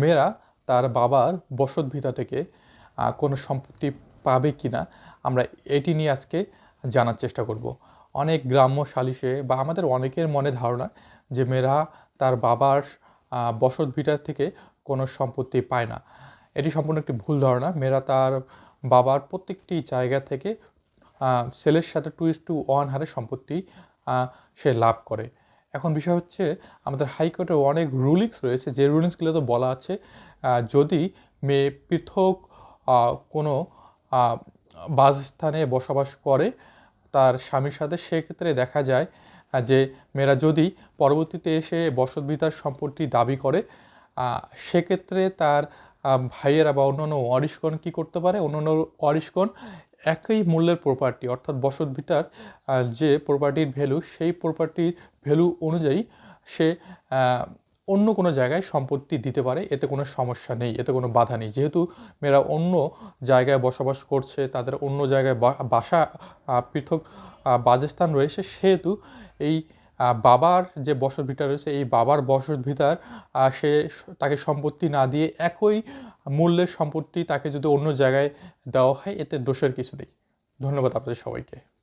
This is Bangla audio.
মেয়েরা তার বাবার বসত ভিটা থেকে কোনো সম্পত্তি পাবে কি না আমরা এটি নিয়ে আজকে জানার চেষ্টা করব। অনেক গ্রাম্য সালিশে বা আমাদের অনেকের মনে ধারণা যে মেয়েরা তার বাবার বসত ভিটা থেকে কোনো সম্পত্তি পায় না। এটি সম্পূর্ণ একটি ভুল ধারণা। মেয়েরা তার বাবার প্রত্যেকটি জায়গা থেকে ছেলের সাথে টু ইস টু ওয়ান হারে সম্পত্তি সে লাভ করে। এখন বিষয় হচ্ছে, আমাদের হাইকোর্টের অনেক রুলিংস রয়েছে, যে রুলিংসগুলো তো বলা আছে। যদি মেয়ে পৃথক কোনো বাসস্থানে বসবাস করে তার স্বামীর সাথে, সেক্ষেত্রে দেখা যায় যে মেয়েরা যদি পরবর্তীতে এসে বসতভিতার সম্পত্তি দাবি করে সেক্ষেত্রে তার ভাইয়েরা বা অন্যান্য ওয়ারিশগণ কী করতে পারে? অন্যান্য ওয়ারিশগণ একই মূল্যের প্রপার্টি অর্থাৎ বসত ভিটার যে প্রপার্টির ভ্যালু সেই প্রপার্টির ভ্যালু অনুযায়ী সে অন্য কোনো জায়গায় সম্পত্তি দিতে পারে এতে কোনো সমস্যা নেই এতে কোনো বাধা নেই। যেহেতু মেয়েরা অন্য জায়গায় বসবাস করছে তাদের অন্য জায়গায় বাসা পৃথক আহ, বাসস্থান রয়েছে সেহেতু এই বাবার যে বসত ভিটা রয়েছে এই বাবার বসত ভিটার সে তাকে সম্পত্তি না দিয়ে একই মূল্যের সম্পত্তি তাকে যদি অন্য জায়গায় দেওয়া হয়, এতে দোষের কিছু নেই। ধন্যবাদ আপনাদের সবাইকে।